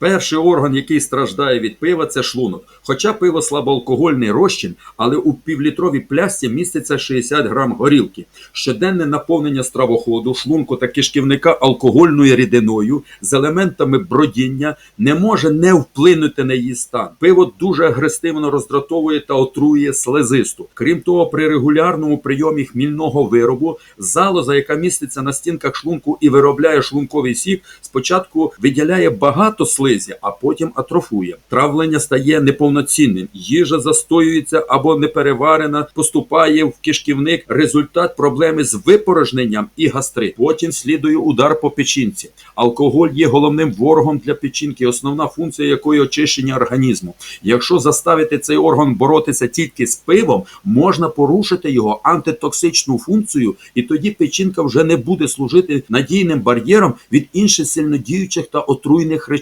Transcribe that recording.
Перший орган, який страждає від пива, це шлунок. Хоча пиво слабоалкогольний розчин, але у півлітровій плясці міститься 60 грам горілки. Щоденне наповнення стравоходу, шлунку та кишківника алкогольною рідиною з елементами бродіння не може не вплинути на її стан. Пиво дуже агресивно роздратовує та отруює слезисту. Крім того, при регулярному прийомі хмільного виробу залоза, яка міститься на стінках шлунку і виробляє шлунковий сік, спочатку виділяє багато слизі, а потім атрофує. Травлення стає неповноцінним. Їжа застоюється або непереварена, поступає в кишківник. Результат проблеми з випорожненням і гастрит. Потім слідує удар по печінці. Алкоголь є головним ворогом для печінки, основна функція якої очищення організму. Якщо заставити цей орган боротися тільки з пивом, можна порушити його антитоксичну функцію, і тоді печінка вже не буде служити надійним бар'єром від інших сильнодіючих та отруйних речовин.